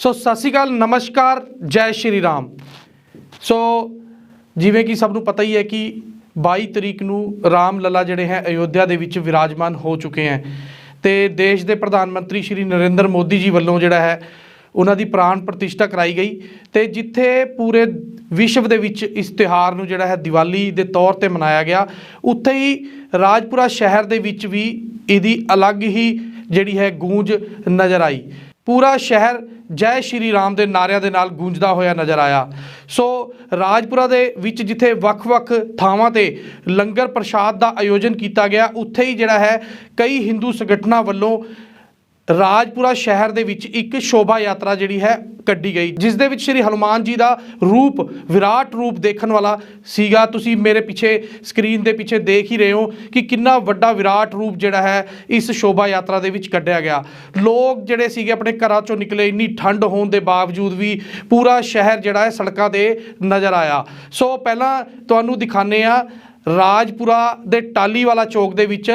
ਸੋ ਸਤਿ ਸ਼੍ਰੀ ਅਕਾਲ, ਨਮਸਕਾਰ, ਜੈ ਸ਼੍ਰੀ ਰਾਮ। ਸੋ ਜਿਵੇਂ ਕਿ ਸਭ ਨੂੰ ਪਤਾ ਹੀ ਹੈ ਕਿ 22 ਤਰੀਕ ਨੂੰ ਰਾਮ ਲਲਾ ਜਿਹੜੇ ਹੈ ਅਯੋਧਿਆ ਦੇ ਵਿੱਚ ਵਿਰਾਜਮਾਨ ਹੋ ਚੁੱਕੇ ਹੈ ਤੇ ਦੇਸ਼ ਦੇ ਪ੍ਰਧਾਨ ਮੰਤਰੀ ਸ਼੍ਰੀ ਨਰਿੰਦਰ ਮੋਦੀ ਜੀ ਵੱਲੋਂ ਜਿਹੜਾ ਹੈ ਉਹਨਾਂ ਦੀ ਪ੍ਰਾਣ ਪ੍ਰਤਿਸ਼ਠਾ ਕਰਾਈ ਗਈ ਤੇ ਜਿੱਥੇ ਪੂਰੇ ਵਿਸ਼ਵ ਦੇ ਵਿੱਚ ਇਸ ਤਿਉਹਾਰ ਨੂੰ ਜਿਹੜਾ ਹੈ ਦੀਵਾਲੀ ਦੇ ਤੌਰ ਤੇ ਮਨਾਇਆ ਗਿਆ, ਉੱਥੇ ਹੀ ਰਾਜਪੁਰਾ ਸ਼ਹਿਰ ਦੇ ਵਿੱਚ ਵੀ ਇਹਦੀ ਅਲੱਗ ਹੀ ਜਿਹੜੀ ਹੈ ਗੂੰਜ ਨਜ਼ਰ ਆਈ। ਪੂਰਾ ਸ਼ਹਿਰ ਜੈ ਸ਼੍ਰੀ ਰਾਮ ਦੇ ਨਾਰਿਆਂ ਦੇ ਨਾਲ ਗੂੰਜਦਾ ਹੋਇਆ ਨਜ਼ਰ ਆਇਆ। ਸੋ ਰਾਜਪੁਰਾ ਦੇ ਵਿੱਚ ਜਿੱਥੇ ਵੱਖ-ਵੱਖ ਥਾਵਾਂ ਤੇ ਲੰਗਰ ਪ੍ਰਸ਼ਾਦ ਦਾ ਆਯੋਜਨ ਕੀਤਾ ਗਿਆ, ਉੱਥੇ ਹੀ ਜਿਹੜਾ ਹੈ ਕਈ ਹਿੰਦੂ ਸੰਗਠਨਾਂ ਵੱਲੋਂ ਰਾਜਪੁਰਾ ਸ਼ਹਿਰ ਦੇ ਵਿੱਚ ਇੱਕ ਸ਼ੋਭਾ ਯਾਤਰਾ ਜਿਹੜੀ ਹੈ ਕੱਢੀ ਗਈ, ਜਿਸ ਦੇ ਵਿੱਚ ਸ਼੍ਰੀ ਹਨੂਮਾਨ ਜੀ ਦਾ ਰੂਪ, ਵਿਰਾਟ ਰੂਪ ਦੇਖਣ ਵਾਲਾ ਸੀਗਾ। ਤੁਸੀਂ ਮੇਰੇ ਪਿੱਛੇ ਸਕਰੀਨ ਦੇ ਪਿੱਛੇ ਦੇਖ ਹੀ ਰਹੇ ਹੋ ਕਿ ਕਿੰਨਾ ਵੱਡਾ ਵਿਰਾਟ ਰੂਪ ਜਿਹੜਾ ਹੈ ਇਸ ਸ਼ੋਭਾ ਯਾਤਰਾ ਦੇ ਵਿੱਚ ਕੱਢਿਆ ਗਿਆ। ਲੋਕ ਜਿਹੜੇ ਸੀਗੇ ਆਪਣੇ ਘਰਾਂ ਚੋਂ ਨਿਕਲੇ, ਇੰਨੀ ਠੰਡ ਹੋਣ ਦੇ ਬਾਵਜੂਦ ਵੀ ਪੂਰਾ ਸ਼ਹਿਰ ਜਿਹੜਾ ਹੈ ਸੜਕਾਂ ਤੇ ਨਜ਼ਰ ਆਇਆ। ਸੋ ਪਹਿਲਾਂ ਤੁਹਾਨੂੰ ਦਿਖਾਣੇ ਆ ਰਾਜਪੁਰਾ ਦੇ ਟਾਲੀ ਵਾਲਾ ਚੌਕ ਦੇ ਵਿੱਚ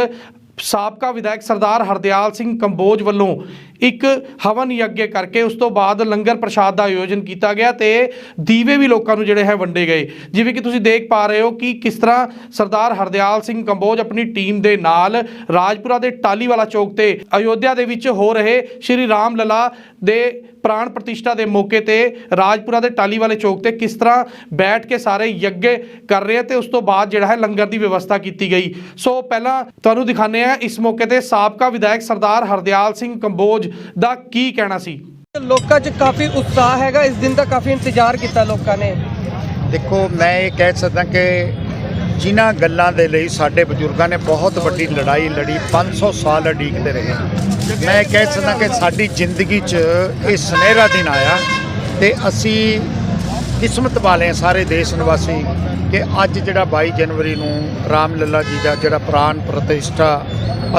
ਸਾਬਕਾ ਵਿਧਾਇਕ ਸਰਦਾਰ ਹਰਦਿਆਲ ਸਿੰਘ ਕੰਬੋਜ ਵੱਲੋਂ ਇੱਕ ਹਵਨ ਯੱਗ ਕਰਕੇ ਉਸ ਤੋਂ ਬਾਅਦ ਲੰਗਰ ਪ੍ਰਸ਼ਾਦ ਦਾ ਆਯੋਜਨ ਕੀਤਾ ਗਿਆ ਤੇ ਦੀਵੇ ਵੀ ਲੋਕਾਂ ਨੂੰ ਜਿਹੜੇ ਹੈ ਵੰਡੇ ਗਏ। ਜਿਵੇਂ ਕਿ ਤੁਸੀਂ ਦੇਖ ਪਾ ਰਹੇ ਹੋ ਕਿ ਕਿਸ ਤਰ੍ਹਾਂ ਸਰਦਾਰ ਹਰਦਿਆਲ ਸਿੰਘ ਕੰਬੋਜ ਆਪਣੀ ਟੀਮ ਦੇ ਨਾਲ ਰਾਜਪੁਰਾ ਦੇ ਟਾਲੀਵਾਲਾ ਚੌਕ ਤੇ ਅਯੋਧਿਆ ਦੇ ਵਿੱਚ ਹੋ ਰਹੇ ਸ਼੍ਰੀ ਰਾਮ ਲਲਾ ਦੇ ਪ੍ਰਾਣ ਪ੍ਰਤਿਸ਼ਠਾ ਦੇ ਮੌਕੇ ਤੇ ਰਾਜਪੁਰਾ ਦੇ ਟਾਲੀ ਵਾਲੇ ਚੌਕ ਤੇ ਕਿਸ ਤਰ੍ਹਾਂ ਬੈਠ ਕੇ ਸਾਰੇ ਯੱਗ ਕਰ ਰਹੇ ਆ ਤੇ ਉਸ ਤੋਂ ਬਾਅਦ ਜਿਹੜਾ ਹੈ ਲੰਗਰ ਦੀ ਵਿਵਸਥਾ ਕੀਤੀ ਗਈ। ਸੋ ਪਹਿਲਾਂ ਤੁਹਾਨੂੰ ਦਿਖਾਣੇ ਆ ਇਸ ਮੌਕੇ ਤੇ ਸਾਬਕਾ ਵਿਧਾਇਕ ਸਰਦਾਰ ਹਰਦਿਆਲ ਸਿੰਘ ਕੰਬੋਜ ਦਾ ਕੀ ਕਹਿਣਾ ਸੀ? ਲੋਕਾਂ 'ਚ ਕਾਫੀ ਉਤਸ਼ਾਹ ਹੈਗਾ ਇਸ ਦਿਨ ਦਾ ਕਾਫੀ ਇੰਤਜ਼ਾਰ ਕੀਤਾ ਲੋਕਾਂ ਨੇ। ਦੇਖੋ ਮੈਂ ਇਹ ਕਹਿ ਸਕਦਾ ਕਿ ਜਿਨ੍ਹਾਂ ਗੱਲਾਂ ਦੇ ਲਈ ਸਾਡੇ ਬਜ਼ੁਰਗਾਂ ਨੇ ਬਹੁਤ ਵੱਡੀ ਲੜਾਈ ਲੜੀ 500 ਸਾਲ ਅਡੀਕਦੇ ਰਹੇ ਮੈਂ ਇਹ ਕਹਿ ਸਕਦਾ ਕਿ ਸਾਡੀ ਜ਼ਿੰਦਗੀ 'ਚ ਇਹ ਸੁਨਹਿਰਾ ਦਿਨ ਆਇਆ ਤੇ ਅਸੀਂ ਕਿਸਮਤ ਵਾਲੇ ਹਾਂ ਸਾਰੇ ਦੇਸ਼ ਨਿਵਾਸੀ ਕਿ ਅੱਜ ਜਿਹੜਾ 22 ਜਨਵਰੀ ਨੂੰ ਰਾਮ ਲੱਲਾ ਜੀ ਦਾ ਜਿਹੜਾ ਪ੍ਰਾਨ ਪ੍ਰਤਿਸ਼ਠਾ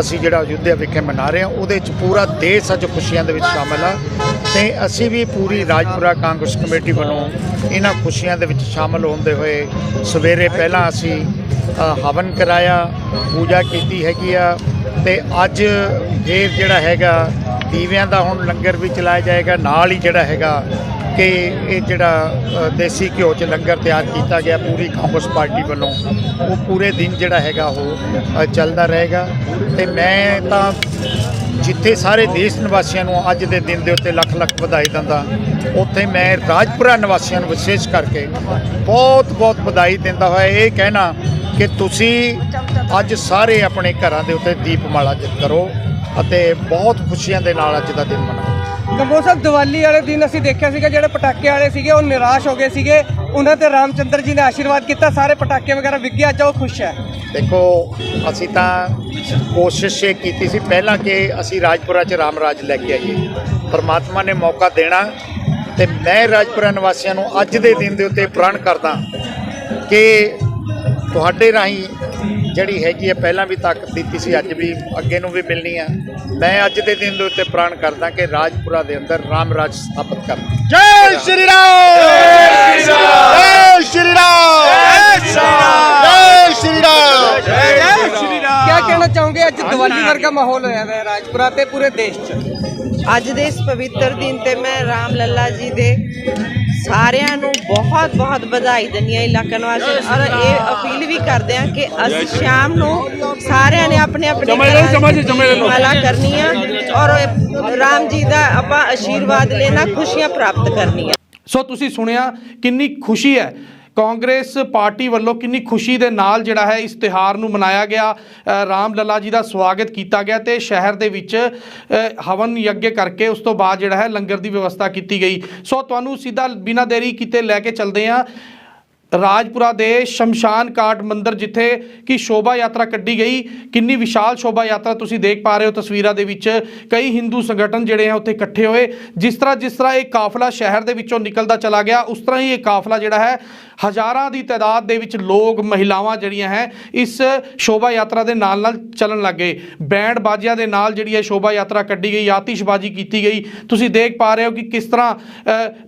ਅਸੀਂ ਜਿਹੜਾ ਅਯੁੱਧਿਆ ਵਿਖੇ ਮਨਾ ਰਹੇ ਹਾਂ, ਉਹਦੇ 'ਚ ਪੂਰਾ ਦੇਸ਼ ਅੱਜ ਖੁਸ਼ੀਆਂ ਦੇ ਵਿੱਚ ਸ਼ਾਮਲ ਆ। ਤੇ ਅਸੀਂ ਵੀ ਪੂਰੀ ਰਾਜਪੁਰਾ ਕਾਂਗਰਸ ਕਮੇਟੀ ਵੱਲੋਂ ਇਹਨਾਂ ਖੁਸ਼ੀਆਂ ਦੇ ਵਿੱਚ ਸ਼ਾਮਲ ਹੁੰਦੇ ਹੋਏ ਸਵੇਰੇ ਪਹਿਲਾਂ ਅਸੀਂ ਹਵਨ ਕਰਾਇਆ, ਪੂਜਾ ਕੀਤੀ ਹੈਗੀ ਆ ਤੇ ਅੱਜ ਫੇਰ ਜਿਹੜਾ ਹੈਗਾ, ਦੀਵਿਆਂ ਦਾ ਹੁਣ ਲੰਗਰ ਵੀ ਚਲਾਇਆ ਜਾਏਗਾ, ਨਾਲ ਹੀ ਜਿਹੜਾ ਹੈਗਾ ਕਿ ਇਹ ਜਿਹੜਾ ਦੇਸੀ ਘਿਓ ਚ ਲੰਗਰ ਤਿਆਰ ਕੀਤਾ ਗਿਆ ਪੂਰੀ ਕਾਂਗਰਸ ਪਾਰਟੀ ਵੱਲੋਂ, ਉਹ ਪੂਰੇ ਦਿਨ ਜਿਹੜਾ ਹੈਗਾ ਉਹ ਚੱਲਦਾ ਰਹੇਗਾ। ਤੇ ਮੈਂ ਤਾਂ ਜਿੱਥੇ ਸਾਰੇ ਦੇਸ਼ ਨਿਵਾਸੀਆਂ ਨੂੰ ਅੱਜ ਦੇ ਦਿਨ ਦੇ ਉੱਤੇ ਲੱਖ ਲੱਖ ਵਧਾਈ ਦਿੰਦਾ, ਉੱਥੇ ਮੈਂ ਰਾਜਪੁਰਾ ਨਿਵਾਸੀਆਂ ਨੂੰ ਵਿਸ਼ੇਸ਼ ਕਰਕੇ ਬਹੁਤ ਬਹੁਤ ਵਧਾਈ ਦਿੰਦਾ ਹੋਇਆ। ਇਹ ਕਹਿਣਾ ਕਿ ਤੁਸੀਂ ਅੱਜ ਸਾਰੇ ਆਪਣੇ ਘਰਾਂ ਦੇ ਉੱਤੇ ਦੀਪਮਾਲਾ ਕਰੋ ਅਤੇ ਬਹੁਤ ਖੁਸ਼ੀਆਂ ਦੇ ਨਾਲ ਅੱਜ ਦਾ ਦਿਨ ਮਨਾਓ। ਕੰਬੋ ਸਾਹਿਬ ਦੀਵਾਲੀ ਵਾਲੇ ਦਿਨ ਅਸੀਂ ਦੇਖਿਆ ਸੀਗਾ, ਜਿਹੜੇ ਪਟਾਕੇ ਵਾਲੇ ਸੀਗੇ, ਉਹ ਨਿਰਾਸ਼ ਹੋ ਗਏ ਸੀਗੇ। ਉਹਨਾਂ ਤੇ ਰਾਮਚੰਦਰ ਜੀ ਨੇ ਆਸ਼ੀਰਵਾਦ ਕੀਤਾ, ਸਾਰੇ ਪਟਾਕੇ ਵਗੈਰਾ ਵਿਕ ਗਏ, ਅੱਜ ਉਹ ਖੁਸ਼ ਹੈ। ਦੇਖੋ, ਅਸੀਂ ਤਾਂ ਕੋਸ਼ਿਸ਼ ਇਹ ਕੀਤੀ ਸੀ ਪਹਿਲਾਂ ਕਿ ਅਸੀਂ ਰਾਜਪੁਰਾ 'ਚ ਰਾਮ ਰਾਜ ਲੈ ਕੇ ਆਈਏ। ਪਰਮਾਤਮਾ ਨੇ ਮੌਕਾ ਦੇਣਾ ਤੇ ਮੈਂ ਰਾਜਪੁਰਾ ਨਿਵਾਸੀਆਂ ਨੂੰ ਅੱਜ ਦੇ ਦਿਨ ਦੇ ਉੱਤੇ ਪ੍ਰਣ ਕਰਦਾ ਕਿ ਤੁਹਾਡੇ ਰਾਹੀਂ ਜਿਹੜੀ ਹੈਗੀ ਹੈ ਪਹਿਲਾਂ ਵੀ ਤਾਕਤ ਦਿੱਤੀ ਸੀ ਅੱਜ ਵੀ ਅੱਗੇ ਨੂੰ ਵੀ ਮਿਲਣੀ ਹੈ ਮੈਂ ਅੱਜ ਦੇ ਦਿਨ ਦੇ ਉੱਤੇ ਪ੍ਰਣ ਕਰਦਾ ਕਿ ਰਾਜਪੁਰਾ ਦੇ ਅੰਦਰ ਰਾਮ ਰਾਜ ਸਥਾਪਿਤ ਕਰਨਾ ਜੈ ਸ਼੍ਰੀ ਰਾਮ! ਜੈ ਸ਼੍ਰੀ ਰਾਮ! ਜੈ ਸ਼੍ਰੀ ਰਾਮ! ਕੀ ਕਹਿਣਾ ਚਾਹੋਗੇ? ਅੱਜ ਦੀਵਾਲੀ ਵਰਗਾ ਮਾਹੌਲ ਹੋਇਆ ਹੈ ਰਾਜਪੁਰਾ ਤੇ ਪੂਰੇ ਦੇਸ਼ 'ਚ। ਅੱਜ ਦੇ ਇਸ ਪਵਿੱਤਰ ਦਿਨ ਤੇ ਮੈਂ ਰਾਮ ਲੱਲਾ ਜੀ ਦੇ ਸਾਰਿਆਂ ਨੂੰ ਬਹੁਤ ਬਹੁਤ ਵਧਾਈ ਦਿੰਦੀ ਹਾਂ ਇਲਾਕਾ ਨਿਵਾਸੀ ਔਰ ਇਹ ਅਪੀਲ ਵੀ ਕਰਦੇ ਹਾਂ ਕਿ ਅਸੀਂ ਸ਼ਾਮ ਨੂੰ ਸਾਰਿਆਂ ਨੇ ਆਪਣੇ ਆਪਣੇ ਮਾਲਾ ਕਰਨੀ ਆ ਔਰ ਰਾਮ ਜੀ ਦਾ ਆਪਾਂ ਆਸ਼ੀਰਵਾਦ ਲੈਣਾ ਖੁਸ਼ੀਆਂ ਪ੍ਰਾਪਤ ਕਰਨੀਆਂ। ਸੋ ਤੁਸੀਂ ਸੁਣਿਆ ਕਿੰਨੀ ਖੁਸ਼ੀ ਹੈ ਕਾਂਗਰਸ ਪਾਰਟੀ ਵੱਲੋਂ ਕਿੰਨੀ ਖੁਸ਼ੀ ਦੇ ਨਾਲ ਜਿਹੜਾ ਹੈ ਇਸ ਤਿਹਾਰ ਨੂੰ ਮਨਾਇਆ ਗਿਆ ਰਾਮ ਲੱਲਾ ਜੀ ਦਾ ਸਵਾਗਤ ਕੀਤਾ ਗਿਆ ਤੇ ਸ਼ਹਿਰ ਦੇ ਵਿੱਚ ਹਵਨ ਯੱਗ ਕਰਕੇ ਉਸ ਤੋਂ ਬਾਅਦ ਜਿਹੜਾ ਹੈ ਲੰਗਰ ਦੀ ਵਿਵਸਥਾ ਕੀਤੀ ਗਈ। ਸੋ ਤੁਹਾਨੂੰ ਸਿੱਧਾ ਬਿਨਾਂ ਦੇਰੀ ਕਿਤੇ ਲੈ ਕੇ ਚੱਲਦੇ ਹਾਂ। ਰਾਜਪੁਰਾ ਦੇ ਸ਼ਮਸ਼ਾਨ ਘਾਟ ਮੰਦਿਰ ਜਿੱਥੇ ਕਿ ਸ਼ੋਭਾ ਯਾਤਰਾ ਕੱਢੀ ਗਈ। ਕਿੰਨੀ ਵਿਸ਼ਾਲ ਸ਼ੋਭਾ ਯਾਤਰਾ ਤੁਸੀਂ ਦੇਖ ਪਾ ਰਹੇ ਹੋ ਤਸਵੀਰਾਂ ਦੇ ਵਿੱਚ। ਕਈ ਹਿੰਦੂ ਸੰਗਠਨ ਜਿਹੜੇ ਆ ਉੱਥੇ ਇਕੱਠੇ ਹੋਏ। ਜਿਸ ਤਰ੍ਹਾਂ ਜਿਸ ਤਰ੍ਹਾਂ ਇਹ ਕਾਫਲਾ ਸ਼ਹਿਰ ਦੇ ਵਿੱਚੋਂ ਨਿਕਲਦਾ ਚਲਾ ਗਿਆ, ਉਸ ਤਰ੍ਹਾਂ ਹੀ ਇਹ ਕਾਫਲਾ ਜਿਹੜਾ ਹੈ, ਹਜ਼ਾਰਾਂ ਦੀ ਤਾਦਾਦ ਦੇ ਵਿੱਚ ਲੋਕ, ਮਹਿਲਾਵਾਂ ਜਿਹੜੀਆਂ ਹੈ, ਇਸ ਸ਼ੋਭਾ ਯਾਤਰਾ ਦੇ ਨਾਲ ਨਾਲ ਚੱਲਣ ਲੱਗੇ ਬੈਂਡ ਬਾਜਿਆਂ ਦੇ ਨਾਲ ਜਿਹੜੀ ਹੈ ਸ਼ੋਭਾ ਯਾਤਰਾ ਕੱਢੀ ਗਈ, ਆਤਿਸ਼ਬਾਜ਼ੀ ਕੀਤੀ ਗਈ। ਤੁਸੀਂ ਦੇਖ ਪਾ ਰਹੇ ਹੋ ਕਿ ਕਿਸ ਤਰ੍ਹਾਂ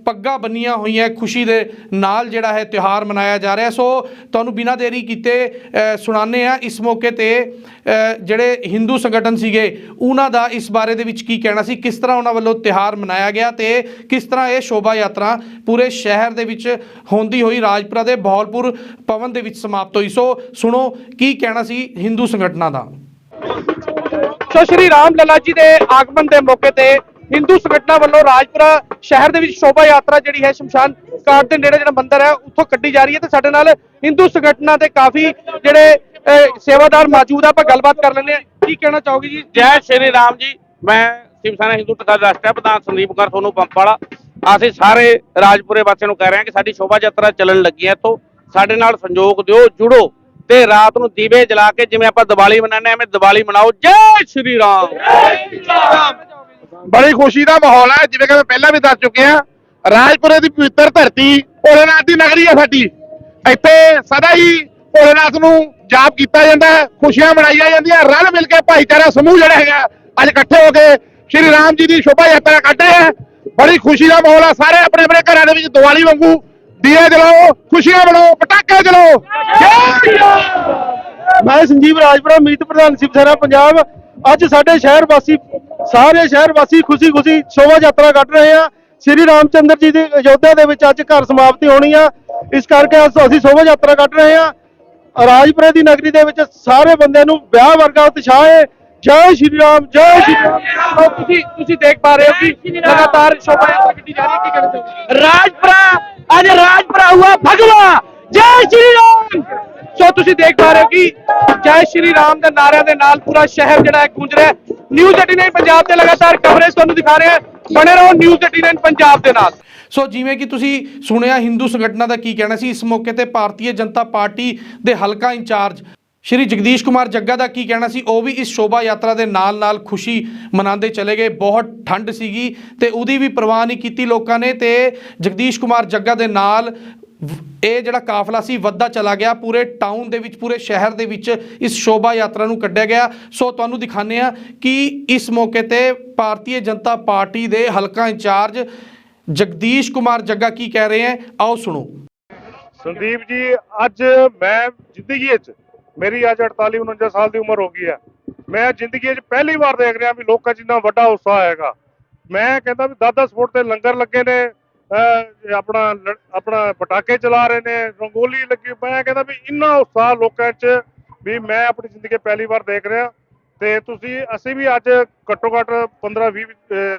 ਪੱਗਾਂ ਬੰਨੀਆਂ ਹੋਈਆਂ, ਖੁਸ਼ੀ ਦੇ ਨਾਲ ਜਿਹੜਾ ਹੈ ਤਿਉਹਾਰ ਮਨਾਇਆ ਜਾ ਰਿਹਾ। ਸੋ ਤੁਹਾਨੂੰ ਬਿਨਾਂ ਦੇਰੀ ਕੀਤੇ ਅ, ਸੁਣਾਉਂਦੇ ਆ ਇਸ ਮੌਕੇ ਤੇ ਜਿਹੜੇ ਹਿੰਦੂ ਸੰਗਠਨ ਸੀਗੇ ਉਹਨਾਂ ਦਾ ਇਸ ਬਾਰੇ ਦੇ ਵਿੱਚ ਕੀ ਕਹਿਣਾ ਸੀ ਕਿਸ ਤਰ੍ਹਾਂ ਉਹਨਾਂ ਵੱਲੋਂ ਤਿਹਾਰ ਮਨਾਇਆ ਗਿਆ ਤੇ ਕਿਸ ਤਰ੍ਹਾਂ ਇਹ ਸ਼ੋਭਾ ਯਾਤਰਾ ਪੂਰੇ ਸ਼ਹਿਰ ਦੇ ਵਿੱਚ ਹੁੰਦੀ ਹੋਈ ਰਾਜਪੁਰਾ ਦੇ ਬਹੌਲਪੁਰ ਪਵਨ ਦੇ ਵਿੱਚ ਸਮਾਪਤ ਹੋਈ। ਸੋ ਸੁਣੋ ਕੀ ਕਹਿਣਾ ਸੀ ਹਿੰਦੂ ਸੰਗਠਨਾਂ ਦਾ। ਸੋ ਸ਼੍ਰੀ ਰਾਮ ਲਲਾ ਜੀ ਦੇ ਆਗਮਨ ਦੇ ਮੌਕੇ ਤੇ ਹਿੰਦੂ ਸੰਗਠਨਾਂ ਵੱਲੋਂ ਰਾਜਪੁਰਾ ਸ਼ਹਿਰ ਦੇ ਵਿੱਚ ਸ਼ੋਭਾ ਯਾਤਰਾ ਜਿਹੜੀ ਹੈ ਸ਼ਮਸ਼ਾਨ ਘਾਟ ਦੇ ਨੇੜੇ ਜਿਹੜਾ ਮੰਦਿਰ ਹੈ ਉੱਥੋਂ ਕੱਢੀ ਜਾ ਰਹੀ ਹੈ ਤੇ ਸਾਡੇ ਨਾਲ ਹਿੰਦੂ ਸੰਗਠਨਾਂ ਦੇ ਕਾਫੀ ਜਿਹੜੇ ਸੇਵਾਦਾਰ ਮੌਜੂਦ ਆ ਆਪਾਂ ਗੱਲਬਾਤ ਕਰ ਲੈਂਦੇ ਆ ਕੀ ਕਹਿਣਾ ਚਾਹੋਗੇ ਜੀ? ਜੈ ਸ਼੍ਰੀ ਰਾਮ ਜੀ। ਮੈਂ ਸ਼ਿਵ ਸੈਨਾ ਹਿੰਦੂ ਟਕਾ ਰਾਸ਼ਟਰੀ ਪ੍ਰਧਾਨ ਸੰਦੀਪ ਕੁਮਾਰ ਸੋਨੂੰ ਪੰਪ ਵਾਲਾ। ਅਸੀਂ ਸਾਰੇ ਰਾਜਪੁਰੇ ਵਾਸੀਆਂ ਨੂੰ ਕਹਿ ਰਹੇ ਹਾਂ ਕਿ ਸਾਡੀ ਸ਼ੋਭਾ ਯਾਤਰਾ ਚੱਲਣ ਲੱਗੀ ਹੈ ਤੋਂ ਸਾਡੇ ਨਾਲ ਸੰਯੋਗ ਦਿਓ ਜੁੜੋ ਤੇ ਰਾਤ ਨੂੰ ਦੀਵੇ ਜਲਾ ਕੇ ਜਿਵੇਂ ਆਪਾਂ ਦੀਵਾਲੀ ਮਨਾਉਂਦੇ ਹਾਂ ਐਵੇਂ ਦੀਵਾਲੀ ਮਨਾਓ। ਜੈ ਸ਼੍ਰੀ ਰਾਮ। ਬੜੀ ਖੁਸ਼ੀ ਦਾ ਮਾਹੌਲ ਹੈ, ਜਿਵੇਂ ਕਿ ਮੈਂ ਪਹਿਲਾਂ ਵੀ ਦੱਸ ਚੁੱਕਿਆ, ਰਾਜਪੁਰੇ ਦੀ ਪਵਿੱਤਰ ਧਰਤੀ ਭੋਲੇਨਾਥ ਦੀ ਨਗਰੀ ਹੈ ਸਾਡੀ। ਇੱਥੇ ਸਦਾ ਹੀ ਭੋਲੇਨਾਥ ਨੂੰ ਜਾਪ ਕੀਤਾ ਜਾਂਦਾ ਹੈ, ਖੁਸ਼ੀਆਂ ਮਨਾਈਆਂ ਜਾਂਦੀਆਂ, ਰਲ ਮਿਲ ਕੇ ਭਾਈਚਾਰਾ ਸਮੂਹ ਜਿਹੜਾ ਹੈਗਾ, ਅੱਜ ਇਕੱਠੇ ਹੋ ਕੇ ਸ਼੍ਰੀ ਰਾਮ ਜੀ ਦੀ ਸ਼ੋਭਾ ਯਾਤਰਾ ਕੱਢ ਰਹੇ ਹੈ। ਬੜੀ ਖੁਸ਼ੀ ਦਾ ਮਾਹੌਲ ਹੈ, ਸਾਰੇ ਆਪਣੇ ਆਪਣੇ ਘਰਾਂ ਦੇ ਵਿੱਚ ਦੀਵਾਲੀ ਵਾਂਗੂ ਦੀਏ ਜਲਾਓ, ਖੁਸ਼ੀਆਂ ਮਨਾਓ, ਪਟਾਕੇ ਜਲਾਓ। ਮੈਂ ਸੰਜੀਵ ਰਾਜਪੁਰਾ, ਮੀਤ ਪ੍ਰਧਾਨ, ਸ਼ਿਵ ਸੈਨਾ, ਪੰਜਾਬ। ਅੱਜ ਸਾਡੇ ਸ਼ਹਿਰ ਵਾਸੀ ਸਾਰੇ ਸ਼ਹਿਰ ਵਾਸੀ ਖੁਸ਼ੀ ਖੁਸ਼ੀ ਸ਼ੋਭਾ ਯਾਤਰਾ ਕੱਢ ਰਹੇ ਆ। ਸ੍ਰੀ ਰਾਮਚੰਦਰ ਜੀ ਦੀ ਅਯੋਧਿਆ ਦੇ ਵਿੱਚ ਅੱਜ ਘਰ ਸਮਾਪਤੀ ਹੋਣੀ ਆ। ਇਸ ਕਰਕੇ ਅਸ- ਸ਼ੋਭਾ ਯਾਤਰਾ ਕੱਢ ਰਹੇ ਆ। ਰਾਜਪੁਰੇ ਦੀ ਨਗਰੀ ਦੇ ਵਿੱਚ ਸਾਰੇ ਬੰਦਿਆਂ ਨੂੰ ਵਿਆਹ ਵਰਗਾ ਉਤਸ਼ਾਹ ਹੈ। ਜੈ ਸ਼੍ਰੀ ਰਾਮ ਜੈ ਸ਼੍ਰੀ ਰਾਮ। ਤੁਸੀਂ ਤੁਸੀਂ ਦੇਖ ਪਾ ਰਹੇ ਹੋ ਕਿ ਲਗਾਤਾਰ ਸ਼ੋਭਾ ਯਾਤਰਾ ਕੱਢੀ ਜਾ ਰਹੀ ਹੈ। ਕੀ ਕਹਿਣਾ ਚਾਹੋਗੇ? ਰਾਜਪੁਰਾ ਅੱਜ ਰਾਜਪੁਰਾ ਹੁਆ ਭਗਵਾ। ਜੈ ਸ਼੍ਰੀ ਰਾਮ। ਸੋ ਤੁਸੀਂ ਦੇਖ ਪਾ ਰਹੇ ਹੋ ਕਿ ਜੈ ਸ਼੍ਰੀ ਰਾਮ ਦੇ ਨਾਰਿਆਂ ਦੇ ਨਾਲ ਪੂਰਾ ਸ਼ਹਿਰ ਜਿਹੜਾ ਹੈ ਗੂੰਜ ਰਿਹਾ ਨਿਊਜ਼ 89 ਪੰਜਾਬ ਤੇ ਲਗਾਤਾਰ ਕਵਰੇਜ ਤੁਹਾਨੂੰ ਦਿਖਾ ਰਹੇ ਹਾਂ। ਬਣੇ ਰਹੋ ਨਿਊਜ਼ 89 ਪੰਜਾਬ ਦੇ ਨਾਲ। ਸੋ ਜਿਵੇਂ ਕਿ ਤੁਸੀਂ ਸੁਣਿਆ ਹਿੰਦੂ ਸੰਗਠਨਾਂ ਦਾ ਕੀ ਕਹਿਣਾ ਸੀ, ਇਸ ਮੌਕੇ ਤੇ ਭਾਰਤੀ ਜਨਤਾ ਪਾਰਟੀ ਦੇ ਹਲਕਾ ਇੰਚਾਰਜ ਸ਼੍ਰੀ ਜਗਦੀਸ਼ ਕੁਮਾਰ ਜੱਗਾ ਦਾ ਕੀ ਕਹਿਣਾ ਸੀ, ਉਹ ਵੀ ਇਸ ਸ਼ੋਭਾ ਯਾਤਰਾ ਦੇ ਨਾਲ-ਨਾਲ ਖੁਸ਼ੀ ਮਨਾਉਂਦੇ ਚਲੇ ਗਏ। ਬਹੁਤ ਠੰਡ ਸੀਗੀ ਤੇ ਉਹਦੀ ਵੀ ਪਰਵਾਹ ਨਹੀਂ ਕੀਤੀ ਲੋਕਾਂ ਨੇ ਤੇ ਜਗਦੀਸ਼ ਕੁਮਾਰ ਜੱਗਾ ਦੇ ਨਾਲ ਇਹ ਜਿਹੜਾ ਕਾਫਲਾ ਸੀ, ਵੱਧਦਾ ਚਲਾ ਗਿਆ। ਪੂਰੇ ਟਾਊਨ ਦੇ ਵਿੱਚ, ਪੂਰੇ ਸ਼ਹਿਰ ਦੇ ਵਿੱਚ ਇਸ ਸ਼ੋਭਾ ਯਾਤਰਾ ਨੂੰ ਕੱਢਿਆ ਗਿਆ। ਸੋ ਤੁਹਾਨੂੰ ਦਿਖਾਉਂਦੇ ਆ ਕਿ ਇਸ ਮੌਕੇ ਤੇ ਭਾਰਤੀ ਜਨਤਾ ਪਾਰਟੀ ਦੇ ਹਲਕਾ ਇੰਚਾਰਜ ਜਗਦੀਸ਼ ਕੁਮਾਰ ਜੱਗਾ ਕੀ ਕਹਿ ਰਹੇ ਹੈ? ਆਓ ਸੁਣੋ। ਸੰਦੀਪ ਜੀ, ਅੱਜ ਮੈਂ ਜ਼ਿੰਦਗੀ 'ਚ ਮੇਰੀ ਅੱਜ 48 49 ਸਾਲ ਦੀ ਉਮਰ ਹੋ ਗਈ ਹੈ। ਮੈਂ ਜ਼ਿੰਦਗੀ 'ਚ ਪਹਿਲੀ ਵਾਰ ਦੇਖ ਰਿਹਾ ਵੀ ਲੋਕਾਂ 'ਚ ਇੰਨਾ ਵੱਡਾ ਉਤਸ਼ਾਹ ਹੈਗਾ। ਮੈਂ ਕਹਿੰਦਾ ਵੀ 10-10 ਫੁੱਟ ਤੇ ਲੰਗਰ ਲੱਗੇ ਨੇ ਆਪਣਾ ਆਪਣਾ ਪਟਾਕੇ ਚਲਾ ਰਹੇ ਨੇ ਰੰਗੋਲੀ ਲੱਗੀ ਮੈਂ ਕਹਿੰਦਾ ਵੀ ਇੰਨਾ ਉਤਸ਼ਾਹ ਲੋਕਾਂ 'ਚ ਵੀ ਮੈਂ ਆਪਣੀ ਜ਼ਿੰਦਗੀ ਪਹਿਲੀ ਵਾਰ ਦੇਖ ਰਿਹਾ। ਤੇ ਤੁਸੀਂ ਅਸੀਂ ਵੀ ਅੱਜ ਘੱਟੋ ਘੱਟ 15-20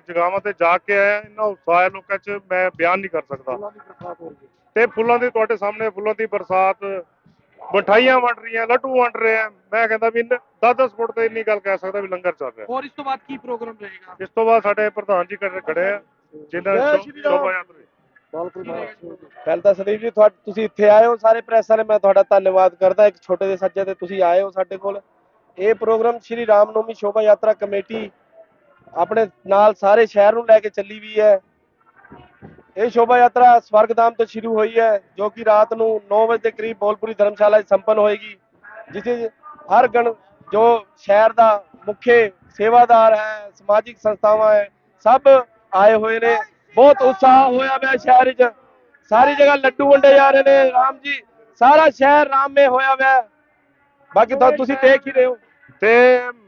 ਜਗ੍ਹਾਵਾਂ ਤੇ ਜਾ ਕੇ ਆਏ। ਇੰਨਾ ਉਤਸ਼ਾਹ ਹੈ ਲੋਕਾਂ 'ਚ ਮੈਂ ਬਿਆਨ ਨਹੀਂ ਕਰ ਸਕਦਾ। ਤੇ ਫੁੱਲਾਂ ਦੀ ਤੁਹਾਡੇ ਸਾਹਮਣੇ ਫੁੱਲਾਂ ਦੀ ਬਰਸਾਤ ਮਠਾਈਆਂ ਵੰਡ ਰਹੀਆਂ ਲੱਡੂ ਵੰਡ ਰਹੇ ਆ ਮੈਂ ਕਹਿੰਦਾ ਵੀ 10-10 ਫੁੱਟ ਤੇ ਇੰਨੀ ਗੱਲ ਕਹਿ ਸਕਦਾ ਵੀ ਲੰਗਰ ਚੱਲ ਰਿਹਾ। ਹੋਰ ਇਸ ਤੋਂ ਬਾਅਦ ਕੀ ਪ੍ਰੋਗਰਾਮ ਰਹੇਗਾ? ਇਸ ਤੋਂ ਬਾਅਦ ਸਾਡੇ ਪ੍ਰਧਾਨ ਜੀ ਖੜੇ ਆ। ਸ਼ੋਭਾ ਯਾਤਰਾ ਪਹਿਲਾਂ ਤਾਂ ਸੰਦੀਪ ਜੀ ਤੁਸੀਂ ਇੱਥੇ ਆਏ ਹੋ ਸਾਰੇ ਪ੍ਰੈਸ ਵਾਲੇ ਮੈਂ ਤੁਹਾਡਾ ਧੰਨਵਾਦ ਕਰਦਾ ਇੱਕ ਛੋਟੇ ਜਿਹੇ ਸੱਜੇ ਤੇ ਤੁਸੀਂ ਆਏ ਹੋ ਸਾਡੇ ਕੋਲ। ਇਹ ਪ੍ਰੋਗਰਾਮ ਸ਼੍ਰੀ ਰਾਮ ਨਵਮੀ ਸ਼ੋਭਾ ਯਾਤਰਾ ਕਮੇਟੀ ਆਪਣੇ ਨਾਲ ਸਾਰੇ ਸ਼ਹਿਰ ਨੂੰ ਲੈ ਕੇ ਚੱਲੀ ਵੀ ਹੈ। ਇਹ ਸ਼ੋਭਾ ਯਾਤਰਾ ਸਵਰਗਧਾਮ ਤੋਂ ਸ਼ੁਰੂ ਹੋਈ ਹੈ ਜੋ ਕਿ ਰਾਤ ਨੂੰ 9 ਵਜੇ ਦੇ ਕਰੀਬ ਬੋਲਪੁਰੀ ਧਰਮਸ਼ਾਲਾ 'ਚ ਸੰਪੰਨ ਹੋਏਗੀ ਜਿਸੇ ਹਰ ਗਣ ਜੋ ਸ਼ਹਿਰ ਦਾ ਮੁੱਖ ਸੇਵਾਦਾਰ ਹੈ ਸਮਾਜਿਕ ਸੰਸਥਾਵਾਂ ਹੈ ਸਭ ਆਏ ਹੋਏ ਨੇ। ਬਹੁਤ ਉਤਸ਼ਾਹ ਹੋਇਆ ਪਿਆ ਸ਼ਹਿਰ 'ਚ ਸਾਰੀ ਜਗ੍ਹਾ ਲੱਡੂ ਵੰਡੇ ਜਾ ਰਹੇ ਨੇ। ਰਾਮ ਜੀ ਸਾਰਾ ਸ਼ਹਿਰ ਰਾਮਮੇ ਹੋਇਆ ਹੋਇਆ। ਬਾਕੀ ਤਾਂ ਤੁਸੀਂ ਦੇਖ ਹੀ ਰਹੇ ਹੋ। ਤੇ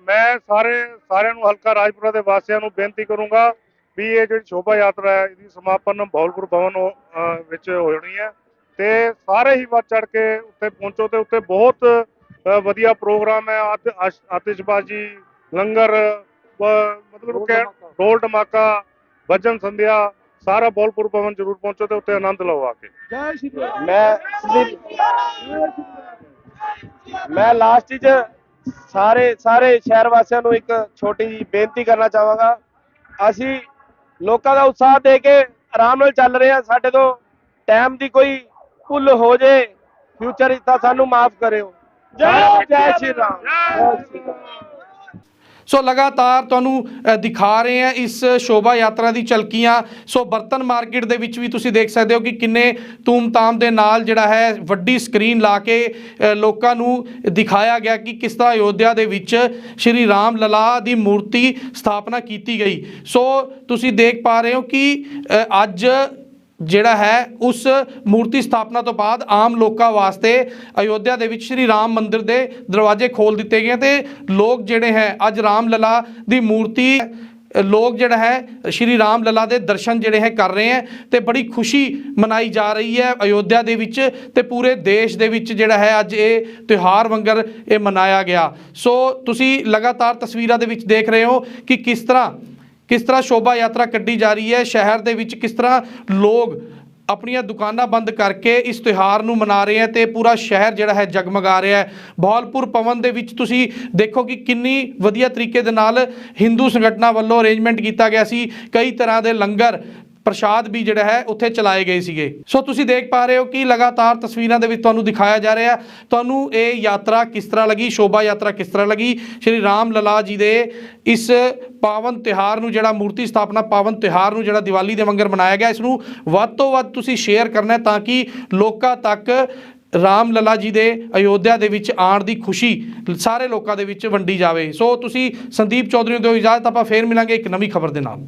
ਮੈਂ ਸਾਰੇ ਸਾਰਿਆਂ ਨੂੰ ਹਲਕਾ ਰਾਜਪੁਰਾ ਦੇ ਵਾਸੀਆਂ ਨੂੰ ਬੇਨਤੀ ਕਰੂੰਗਾ ਵੀ ਇਹ ਜਿਹੜੀ ਸ਼ੋਭਾ ਯਾਤਰਾ ਹੈ ਇਹਦੀ ਸਮਾਪਨ ਭੌਲਪੁਰ ਭਵਨ ਵਿੱਚ ਹੋਣੀ ਹੈ। ਤੇ ਸਾਰੇ ਹੀ ਵੱਧ ਚੜ ਕੇ ਉੱਤੇ ਪਹੁੰਚੋ ਤੇ ਉੱਤੇ ਬਹੁਤ ਵਧੀਆ ਪ੍ਰੋਗਰਾਮ ਹੈ। ਆਤਿਸ਼ਬਾਜ਼ੀ ਲੰਗਰ ਮਤਲਬ ਕਿ ਢੋਲ ਧਮਾਕਾ। ਭਜਨ ਸੰਧਿਆ ਸਾਰਾ ਭੌਲਪੁਰ ਭਵਨ ਜ਼ਰੂਰ ਪਹੁੰਚੋ ਤੇ ਉੱਤੇ ਆਨੰਦ ਲਓ ਆ ਕੇ। ਮੈਂ ਮੈਂ ਲਾਸਟ 'ਚ ਸਾਰੇ ਸਾਰੇ ਸ਼ਹਿਰ ਵਾਸੀਆਂ ਨੂੰ ਇੱਕ ਛੋਟੀ ਜਿਹੀ ਬੇਨਤੀ ਕਰਨਾ ਚਾਹਾਂਗਾ। ਅਸੀਂ ਲੋਕਾਂ ਦਾ ਉਤਸ਼ਾਹ ਦੇ ਕੇ ਆਰਾਮ ਨਾਲ ਚੱਲ ਰਹੇ ਹਾਂ। ਸਾਡੇ ਤੋਂ ਟਾਈਮ ਦੀ ਕੋਈ ਭੁੱਲ ਹੋ ਜੇ ਫਿਊਚਰ 'ਚ ਤਾਂ ਸਾਨੂੰ ਮਾਫ ਕਰਿਓ। ਜੈ ਜੈ ਸ਼੍ਰੀ ਰਾਮ। ਜੈ ਸ਼੍ਰੀ ਰਾਮ। ਸੋ ਲਗਾਤਾਰ ਤੁਹਾਨੂੰ ਦਿਖਾ ਰਹੇ ਹਾਂ ਇਸ ਸ਼ੋਭਾ ਯਾਤਰਾ ਦੀ ਝਲਕੀਆਂ। ਸੋ ਬਰਤਨ ਮਾਰਕੀਟ ਦੇ ਵਿੱਚ ਵੀ ਤੁਸੀਂ ਦੇਖ ਸਕਦੇ ਹੋ ਕਿ ਕਿੰਨੇ ਧੂਮਧਾਮ ਦੇ ਨਾਲ ਜਿਹੜਾ ਹੈ, ਵੱਡੀ ਸਕਰੀਨ ਲਾ ਕੇ ਲੋਕਾਂ ਨੂੰ ਦਿਖਾਇਆ ਗਿਆ ਕਿ ਕਿਸ ਤਰ੍ਹਾਂ ਅਯੋਧਿਆ ਦੇ ਵਿੱਚ ਸ਼੍ਰੀ ਰਾਮ ਲਲਾ ਦੀ ਮੂਰਤੀ ਸਥਾਪਨਾ ਕੀਤੀ ਗਈ। ਸੋ ਤੁਸੀਂ ਦੇਖ ਪਾ ਰਹੇ ਹੋ ਕਿ ਅੱਜ ਜਿਹੜਾ ਹੈ ਉਸ ਮੂਰਤੀ ਸਥਾਪਨਾ ਤੋਂ ਬਾਅਦ ਆਮ ਲੋਕਾਂ ਵਾਸਤੇ ਅਯੋਧਿਆ ਦੇ ਵਿੱਚ ਸ਼੍ਰੀ ਰਾਮ ਮੰਦਿਰ ਦੇ ਦਰਵਾਜ਼ੇ ਖੋਲ ਦਿੱਤੇ ਗਏ ਤੇ ਲੋਕ ਜਿਹੜੇ ਹੈ ਅੱਜ ਰਾਮ ਲਲਾ ਦੀ ਮੂਰਤੀ, ਲੋਕ ਜਿਹੜਾ ਹੈ ਸ਼੍ਰੀ ਰਾਮ ਲਲਾ ਦੇ ਦਰਸ਼ਨ ਜਿਹੜੇ ਹੈ ਕਰ ਰਹੇ ਹੈ ਤੇ ਬੜੀ ਖੁਸ਼ੀ ਮਨਾਈ ਜਾ ਰਹੀ ਹੈ ਅਯੋਧਿਆ ਦੇ ਵਿੱਚ ਤੇ ਪੂਰੇ ਦੇਸ਼ ਦੇ ਵਿੱਚ ਜਿਹੜਾ ਹੈ ਅੱਜ ਇਹ ਤਿਉਹਾਰ ਵਾਂਗਰ ਇਹ ਮਨਾਇਆ ਗਿਆ। ਸੋ ਤੁਸੀਂ ਲਗਾਤਾਰ ਤਸਵੀਰਾਂ ਦੇ ਵਿੱਚ ਦੇਖ ਰਹੇ ਹੋ ਕਿ ਕਿਸ ਤਰ੍ਹਾਂ ਕਿਸ ਤਰ੍ਹਾਂ ਸ਼ੋਭਾ ਯਾਤਰਾ ਕੱਢੀ ਜਾ ਰਹੀ ਹੈ? ਸ਼ਹਿਰ ਦੇ ਵਿੱਚ ਕਿਸ ਤਰ੍ਹਾਂ ਲੋਕ ਆਪਣੀਆਂ ਦੁਕਾਨਾਂ ਬੰਦ ਕਰਕੇ ਇਸ ਤਿਉਹਾਰ ਨੂੰ ਮਨਾ ਰਹੇ ਹੈ ਤੇ ਪੂਰਾ ਸ਼ਹਿਰ ਜਿਹੜਾ ਹੈ ਜਗਮਗਾ ਰਿਹਾ ਹੈ? ਬਹਾਲਪੁਰ ਪਵਨ ਦੇ ਵਿੱਚ ਤੁਸੀਂ ਦੇਖੋ ਕਿ ਕਿੰਨੀ ਵਧੀਆ ਤਰੀਕੇ ਦੇ ਨਾਲ ਹਿੰਦੂ ਸੰਗਠਨਾਂ ਵੱਲੋਂ ਅਰੇਂਜਮੈਂਟ ਕੀਤਾ ਗਿਆ ਸੀ। ਕਈ ਤਰ੍ਹਾਂ ਦੇ ਲੰਗਰ ਪ੍ਰਸ਼ਾਦ ਵੀ ਜਿਹੜਾ ਹੈ ਉੱਥੇ ਚਲਾਏ ਗਏ ਸੀਗੇ। ਸੋ ਤੁਸੀਂ ਦੇਖ ਪਾ ਰਹੇ ਹੋ ਕਿ ਲਗਾਤਾਰ ਤਸਵੀਰਾਂ ਦੇ ਵਿੱਚ ਤੁਹਾਨੂੰ ਦਿਖਾਇਆ ਜਾ ਰਿਹਾ ਤੁਹਾਨੂੰ ਇਹ ਯਾਤਰਾ ਕਿਸ ਤਰ੍ਹਾਂ ਲੱਗੀ, ਸ਼ੋਭਾ ਯਾਤਰਾ ਕਿਸ ਤਰ੍ਹਾਂ ਲੱਗੀ? ਸ਼੍ਰੀ ਰਾਮ ਲਲਾ ਜੀ ਦੇ ਇਸ ਪਾਵਨ ਤਿਹਾਰ ਨੂੰ ਜਿਹੜਾ ਮੂਰਤੀ ਸਥਾਪਨਾ ਪਾਵਨ ਤਿਹਾਰ ਨੂੰ ਜਿਹੜਾ ਦੀਵਾਲੀ ਦੇ ਵਾਂਗਰ ਮਨਾਇਆ ਗਿਆ, ਇਸ ਨੂੰ ਵੱਧ ਤੋਂ ਵੱਧ ਤੁਸੀਂ ਸ਼ੇਅਰ ਕਰਨਾ ਤਾਂ ਕਿ ਲੋਕਾਂ ਤੱਕ ਰਾਮ ਲਲਾ ਜੀ ਦੇ ਅਯੋਧਿਆ ਦੇ ਵਿੱਚ ਆਉਣ ਦੀ ਖੁਸ਼ੀ ਸਾਰੇ ਲੋਕਾਂ ਦੇ ਵਿੱਚ ਵੰਡੀ ਜਾਵੇ। ਸੋ ਤੁਸੀਂ ਸੰਦੀਪ ਚੌਧਰੀ ਨੂੰ ਦਿਓ ਇਜਾਜ਼ਤ, ਆਪਾਂ ਫੇਰ ਮਿਲਾਂਗੇ ਇੱਕ ਨਵੀਂ ਖਬਰ ਦੇ ਨਾਲ।